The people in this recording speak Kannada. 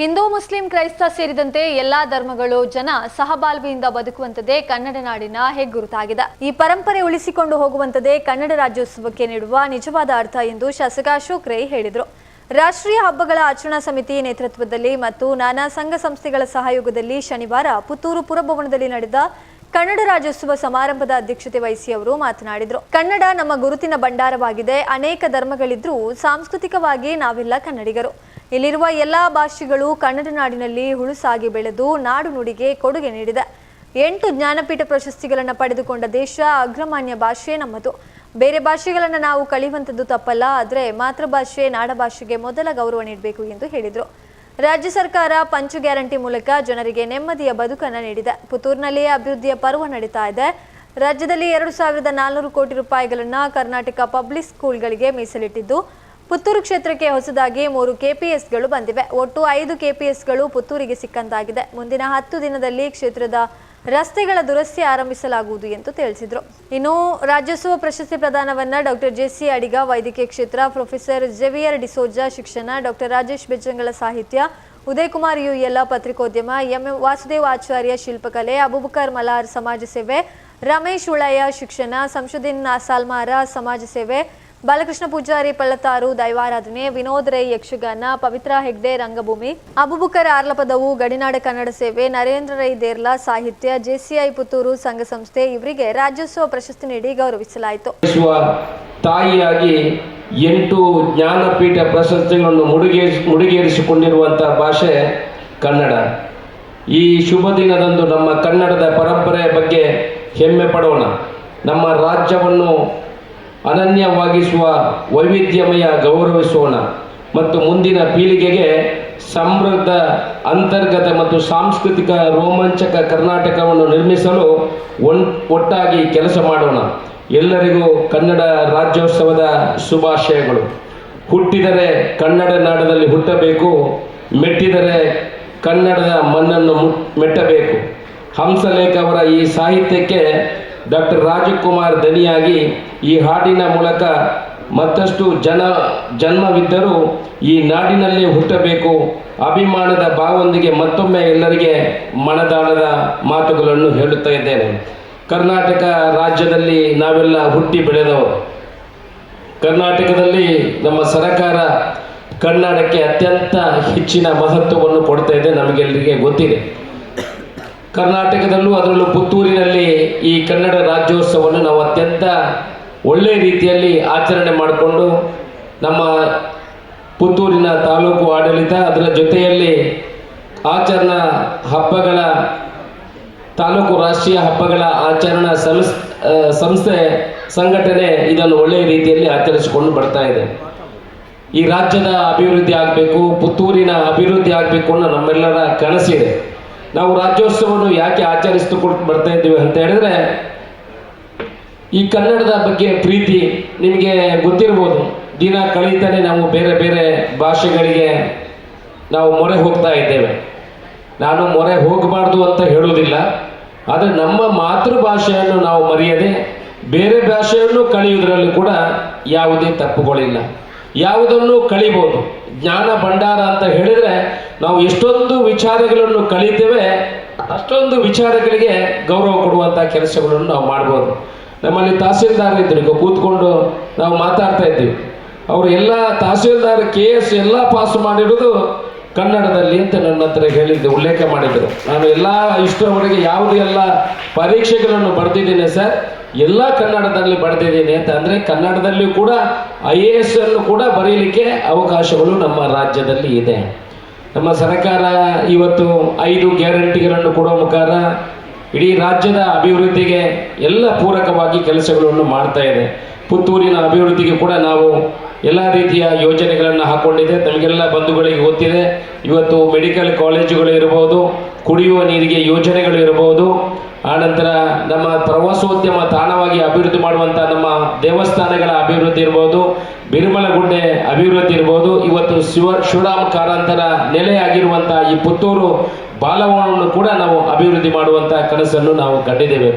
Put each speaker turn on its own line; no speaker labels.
ಹಿಂದೂ ಮುಸ್ಲಿಂ ಕ್ರೈಸ್ತ ಸೇರಿದಂತೆ ಎಲ್ಲಾ ಧರ್ಮಗಳು ಜನ ಸಹಬಾಳ್ವೆಯಿಂದ ಬದುಕುವಂತದೇ ಕನ್ನಡ ನಾಡಿನ ಹೆಗ್ಗುರುತಾಗಿದೆ. ಈ ಪರಂಪರೆ ಉಳಿಸಿಕೊಂಡು ಹೋಗುವಂತದೇ ಕನ್ನಡ ರಾಜ್ಯೋತ್ಸವಕ್ಕೆ ನೀಡುವ ನಿಜವಾದ ಅರ್ಥ ಎಂದು ಶಾಸಕ ಅಶೋಕ್ ರೈ ಹೇಳಿದರು. ರಾಷ್ಟ್ರೀಯ ಹಬ್ಬಗಳ ಆಚರಣಾ ಸಮಿತಿ ನೇತೃತ್ವದಲ್ಲಿ ಮತ್ತು ನಾನಾ ಸಂಘ ಸಂಸ್ಥೆಗಳ ಸಹಯೋಗದಲ್ಲಿ ಶನಿವಾರ ಪುತ್ತೂರು ಪುರಭವನದಲ್ಲಿ ನಡೆದ ಕನ್ನಡ ರಾಜ್ಯೋತ್ಸವ ಸಮಾರಂಭದ ಅಧ್ಯಕ್ಷತೆ ವಹಿಸಿ ಅವರು ಮಾತನಾಡಿದರು. ಕನ್ನಡ ನಮ್ಮ ಗುರುತಿನ ಭಂಡಾರವಾಗಿದೆ. ಅನೇಕ ಧರ್ಮಗಳಿದ್ರೂ ಸಾಂಸ್ಕೃತಿಕವಾಗಿ ನಾವೆಲ್ಲ ಕನ್ನಡಿಗರು. ಇಲ್ಲಿರುವ ಎಲ್ಲಾ ಭಾಷೆಗಳು ಕನ್ನಡ ನಾಡಿನಲ್ಲಿ ಹುಳುಸಾಗಿ ಬೆಳೆದು ನಾಡು ನುಡಿಗೆ ಕೊಡುಗೆ ನೀಡಿದೆ. ಎಂಟು ಜ್ಞಾನಪೀಠ ಪ್ರಶಸ್ತಿಗಳನ್ನು ಪಡೆದುಕೊಂಡ ದೇಶ ಅಗ್ರಮಾನ್ಯ ಭಾಷೆ ನಮ್ಮದು. ಬೇರೆ ಭಾಷೆಗಳನ್ನು ನಾವು ಕಲಿಯುವಂಥದ್ದು ತಪ್ಪಲ್ಲ, ಆದರೆ ಮಾತೃಭಾಷೆ ನಾಡಭಾಷೆಗೆ ಮೊದಲ ಗೌರವ ನೀಡಬೇಕು ಎಂದು ಹೇಳಿದರು. ರಾಜ್ಯ ಸರ್ಕಾರ ಪಂಚು ಗ್ಯಾರಂಟಿ ಮೂಲಕ ಜನರಿಗೆ ನೆಮ್ಮದಿಯ ಬದುಕನ್ನು ನೀಡಿದೆ. ಪುತ್ತೂರಿನಲ್ಲಿಯೇ ಅಭಿವೃದ್ಧಿಯ ಪರ್ವ ನಡೀತಾ ಇದೆ. ರಾಜ್ಯದಲ್ಲಿ ಎರಡು ಸಾವಿರದ ನಾಲ್ನೂರು ಕೋಟಿ ರೂಪಾಯಿಗಳನ್ನು ಕರ್ನಾಟಕ ಪಬ್ಲಿಕ್ ಸ್ಕೂಲ್ಗಳಿಗೆ ಮೀಸಲಿಟ್ಟಿದ್ದು, ಪುತ್ತೂರು ಕ್ಷೇತ್ರಕ್ಕೆ ಹೊಸದಾಗಿ ಮೂರು ಕೆಪಿಎಸ್ಗಳು ಬಂದಿವೆ. ಒಟ್ಟು ಐದು ಕೆಪಿಎಸ್ಗಳು ಪುತ್ತೂರಿಗೆ ಸಿಕ್ಕಂತಾಗಿದೆ. ಮುಂದಿನ ಹತ್ತು ದಿನದಲ್ಲಿ ಕ್ಷೇತ್ರದ ರಸ್ತೆಗಳ ದುರಸ್ತಿ ಆರಂಭಿಸಲಾಗುವುದು ಎಂದು ತಿಳಿಸಿದರು. ಇನ್ನು ರಾಜ್ಯೋತ್ಸವ ಪ್ರಶಸ್ತಿ ಪ್ರದಾನವನ್ನ ಡಾಕ್ಟರ್ ಜೆಸಿ ಅಡಿಗ ವೈದ್ಯಕೀಯ ಕ್ಷೇತ್ರ ಪ್ರೊಫೆಸರ್ ಜೆವಿಯರ್ ಡಿಸೋಜಾ, ಶಿಕ್ಷಣ ಡಾಕ್ಟರ್ ರಾಜೇಶ್ ಬೆಜ್ಜಂಗಳ ಸಾಹಿತ್ಯ, ಉದಯಕುಮಾರ್ ಯು ಎಲ್ಲ ಪತ್ರಿಕೋದ್ಯಮ ಎಂ ವಾಸುದೇವ್ ಆಚಾರ್ಯ ಶಿಲ್ಪಕಲೆ, ಅಬುಬಕರ್ ಮಲಾರ್ ಸಮಾಜ ಸೇವೆ, ರಮೇಶ್ ಉಳಯ್ಯ ಶಿಕ್ಷಣ, ಸಂಶುದ್ದೀನ್ ಸಾಲ್ಮಾರ ಸಮಾಜ ಸೇವೆ ಬಾಲಕೃಷ್ಣ ಪೂಜಾರಿ ಪಳ್ಳತಾರು ದೈವಾರಾಧನೆ, ವಿನೋದ್ ರೈ ಯಕ್ಷಗಾನ, ಪವಿತ್ರ ಹೆಗ್ಡೆ ರಂಗಭೂಮಿ, ಅಬುಬುಕರ್ ಆರ್ಲಪದವು, ಗಡಿನಾಡ ಕನ್ನಡ ಸೇವೆ, ನರೇಂದ್ರ ರೈ ದೇರ್ಲಾ ಸಾಹಿತ್ಯ, ಜೆಸಿಐ ಪುತ್ತೂರು ಸಂಘ ಸಂಸ್ಥೆ ಇವರಿಗೆ ರಾಜ್ಯೋತ್ಸವ ಪ್ರಶಸ್ತಿ ನೀಡಿ ಗೌರವಿಸಲಾಯಿತು.
ತಾಯಿಯಾಗಿ ಎಂಟು ಜ್ಞಾನಪೀಠ ಪ್ರಶಸ್ತಿಗಳನ್ನು ಮುಡಿಗೇರಿಸಿ ಮುಡಿಗೇರಿಸಿಕೊಂಡಿರುವಂಥ ಭಾಷೆ ಕನ್ನಡ. ಈ ಶುಭ ದಿನದಂದು ನಮ್ಮ ಕನ್ನಡದ ಪರಂಪರೆಯ ಬಗ್ಗೆ ಹೆಮ್ಮೆ ಪಡೋಣ. ನಮ್ಮ ರಾಜ್ಯವನ್ನು ಅನನ್ಯವಾಗಿಸುವ ವೈವಿಧ್ಯಮಯ ಗೌರವಿಸೋಣ ಮತ್ತು ಮುಂದಿನ ಪೀಳಿಗೆಗೆ ಸಮೃದ್ಧ ಅಂತರ್ಗತ ಮತ್ತು ಸಾಂಸ್ಕೃತಿಕ ರೋಮಾಂಚಕ ಕರ್ನಾಟಕವನ್ನು ನಿರ್ಮಿಸಲು ಒನ್, ಒಟ್ಟಾಗಿ ಕೆಲಸ ಮಾಡೋಣ. ಎಲ್ಲರಿಗೂ ಕನ್ನಡ ರಾಜ್ಯೋತ್ಸವದ ಶುಭಾಶಯಗಳು. ಹುಟ್ಟಿದರೆ ಕನ್ನಡ ನಾಡದಲ್ಲಿ ಹುಟ್ಟಬೇಕು, ಮೆಟ್ಟಿದರೆ ಕನ್ನಡದ ಮಣ್ಣನ್ನು ಮುಟ್- ಮೆಟ್ಟಬೇಕು. ಹಂಸಲೇಖ ಅವರ ಈ ಸಾಹಿತ್ಯಕ್ಕೆ ಡಾಕ್ಟರ್ ರಾಜಕುಮಾರ್ ದನಿಯಾಗಿ ಈ ಹಾಡಿನ ಮೂಲಕ ಮತ್ತಷ್ಟು ಜನ ಜನ್ಮವಿದ್ದರೂ ಈ ನಾಡಿನಲ್ಲಿ ಹುಟ್ಟಬೇಕು. ಅಭಿಮಾನದ ಭಾವೊಂದಿಗೆ ಮತ್ತೊಮ್ಮೆ ಎಲ್ಲರಿಗೆ ಮನದಾಳದ ಮಾತುಗಳನ್ನು ಹೇಳುತ್ತಾ ಇದ್ದೇನೆ. ಕರ್ನಾಟಕ ರಾಜ್ಯದಲ್ಲಿ ನಾವೆಲ್ಲ ಹುಟ್ಟಿ ಬೆಳೆದವರು. ಕರ್ನಾಟಕದಲ್ಲಿ ನಮ್ಮ ಸರಕಾರ ಕನ್ನಡಕ್ಕೆ ಅತ್ಯಂತ ಹೆಚ್ಚಿನ ಮಹತ್ವವನ್ನು ಕೊಡ್ತಾ ಇದೆ ನಮಗೆಲ್ಲರಿಗೆ ಗೊತ್ತಿದೆ. ಕರ್ನಾಟಕದಲ್ಲೂ ಅದರಲ್ಲೂ ಪುತ್ತೂರಿನಲ್ಲಿ ಈ ಕನ್ನಡ ರಾಜ್ಯೋತ್ಸವವನ್ನು ನಾವು ಅತ್ಯಂತ ಒಳ್ಳೆಯ ರೀತಿಯಲ್ಲಿ ಆಚರಣೆ ಮಾಡಿಕೊಂಡು ನಮ್ಮ ಪುತ್ತೂರಿನ ತಾಲೂಕು ಆಡಳಿತ ಅದರ ಜೊತೆಯಲ್ಲಿ ಆಚರಣಾ ಹಬ್ಬಗಳ, ತಾಲೂಕು ರಾಷ್ಟ್ರೀಯ ಹಬ್ಬಗಳ ಆಚರಣಾ ಸಂಸ್ ಸಂಸ್ಥೆ, ಸಂಘಟನೆ ಇದನ್ನು ಒಳ್ಳೆಯ ರೀತಿಯಲ್ಲಿ ಆಚರಿಸಿಕೊಂಡು ಬರ್ತಾ ಇದೆ. ಈ ರಾಜ್ಯದ ಅಭಿವೃದ್ಧಿ ಆಗಬೇಕು, ಪುತ್ತೂರಿನ ಅಭಿವೃದ್ಧಿ ಆಗಬೇಕು ಅನ್ನೋ ನಮ್ಮೆಲ್ಲರ ಕನಸಿದೆ. ನಾವು ರಾಜ್ಯೋತ್ಸವವನ್ನು ಯಾಕೆ ಆಚರಿಸಿಕೊಂಡು ಬರ್ತಾ ಇದ್ದೀವಿ ಅಂತ ಹೇಳಿದ್ರೆ, ಈ ಕನ್ನಡದ ಬಗ್ಗೆ ಪ್ರೀತಿ ನಿಮಗೆ ಗೊತ್ತಿರ್ಬೋದು. ದಿನ ಕಳೀತಾನೆ ನಾವು ಬೇರೆ ಬೇರೆ ಭಾಷೆಗಳಿಗೆ ನಾವು ಮೊರೆ ಹೋಗ್ತಾ ಇದ್ದೇವೆ. ನಾನು ಮೊರೆ ಹೋಗಬಾರ್ದು ಅಂತ ಹೇಳುವುದಿಲ್ಲ, ಆದರೆ ನಮ್ಮ ಮಾತೃಭಾಷೆಯನ್ನು ನಾವು ಮರೆಯದೆ ಬೇರೆ ಭಾಷೆಯನ್ನು ಕಲಿಯುವುದರಲ್ಲಿ ಕೂಡ ಯಾವುದೇ ತಪ್ಪುಗಳಿಲ್ಲ. ಯಾವುದನ್ನು ಕಲಿಬೋದು? ಜ್ಞಾನ ಭಂಡಾರ ಅಂತ ಹೇಳಿದರೆ ನಾವು ಎಷ್ಟೊಂದು ವಿಚಾರಗಳನ್ನು ಕಲಿತೇವೆ, ಅಷ್ಟೊಂದು ವಿಚಾರಗಳಿಗೆ ಗೌರವ ಕೊಡುವಂಥ ಕೆಲಸಗಳನ್ನು ನಾವು ಮಾಡ್ಬೋದು. ನಮ್ಮಲ್ಲಿ ತಹಸೀಲ್ದಾರ್ ಇದ್ರು ಈಗ ಕೂತ್ಕೊಂಡು ನಾವು ಮಾತಾಡ್ತಾ ಇದ್ದೀವಿ. ಅವರು ಎಲ್ಲ ತಹಸೀಲ್ದಾರ್, ಕೆ ಎಸ್ ಎಲ್ಲ ಪಾಸ್ ಮಾಡಿರೋದು ಕನ್ನಡದಲ್ಲಿ ಅಂತ ನನ್ನ ಹತ್ರ ಹೇಳಿದ್ದೆ, ಉಲ್ಲೇಖ ಮಾಡಿದರು. ನಾನು ಎಲ್ಲ ಇಷ್ಟರವರೆಗೆ ಯಾವುದು ಎಲ್ಲ ಪರೀಕ್ಷೆಗಳನ್ನು ಬರೆದಿದ್ದೀನಿ ಸರ್. ಎಲ್ಲ ಕನ್ನಡದಲ್ಲಿ ಬರೆದಿದ್ದೀನಿ ಅಂತ ಅಂದರೆ, ಕನ್ನಡದಲ್ಲಿ ಕೂಡ ಐ ಎ ಎಸ್ ಅನ್ನು ಕೂಡ ಬರೀಲಿಕ್ಕೆ ಅವಕಾಶಗಳು ನಮ್ಮ ರಾಜ್ಯದಲ್ಲಿ ಇದೆ. ನಮ್ಮ ಸರ್ಕಾರ ಇವತ್ತು ಐದು ಗ್ಯಾರಂಟಿಗಳನ್ನು ಕೊಡುವ ಮುಖಾಂತರ ಇಡೀ ರಾಜ್ಯದ ಅಭಿವೃದ್ಧಿಗೆ ಎಲ್ಲ ಪೂರಕವಾಗಿ ಕೆಲಸಗಳನ್ನು ಮಾಡ್ತಾ ಇದೆ. ಪುತ್ತೂರಿನ ಅಭಿವೃದ್ಧಿಗೆ ಕೂಡ ನಾವು ಎಲ್ಲ ರೀತಿಯ ಯೋಜನೆಗಳನ್ನು ಹಾಕ್ಕೊಂಡಿದೆ ತಮಗೆಲ್ಲ ಬಂಧುಗಳಿಗೆ ಗೊತ್ತಿದೆ. ಇವತ್ತು ಮೆಡಿಕಲ್ ಕಾಲೇಜುಗಳು ಇರಬಹುದು ಕುಡಿಯುವ ನೀರಿಗೆ ಯೋಜನೆಗಳು ಇರಬಹುದು ಆನಂತರ ನಮ್ಮ ಪ್ರವಾಸೋದ್ಯಮ ತಾಣವಾಗಿ ಅಭಿವೃದ್ಧಿ ಮಾಡುವಂಥ ನಮ್ಮ ದೇವಸ್ಥಾನಗಳ ಅಭಿವೃದ್ಧಿ ಇರ್ಬೋದು ಬಿರುಮಲಗುಡ್ಡೆ ಅಭಿವೃದ್ಧಿ ಇರ್ಬೋದು, ಇವತ್ತು ಶಿವ ಶಿವರಾಮ ಕಾರಂತರ ನೆಲೆಯಾಗಿರುವಂಥ ಈ ಪುತ್ತೂರು ಬಾಲವನವನ್ನು ಕೂಡ ನಾವು ಅಭಿವೃದ್ಧಿ ಮಾಡುವಂಥ ಕನಸನ್ನು ನಾವು ಕಂಡಿದ್ದೇವೆ.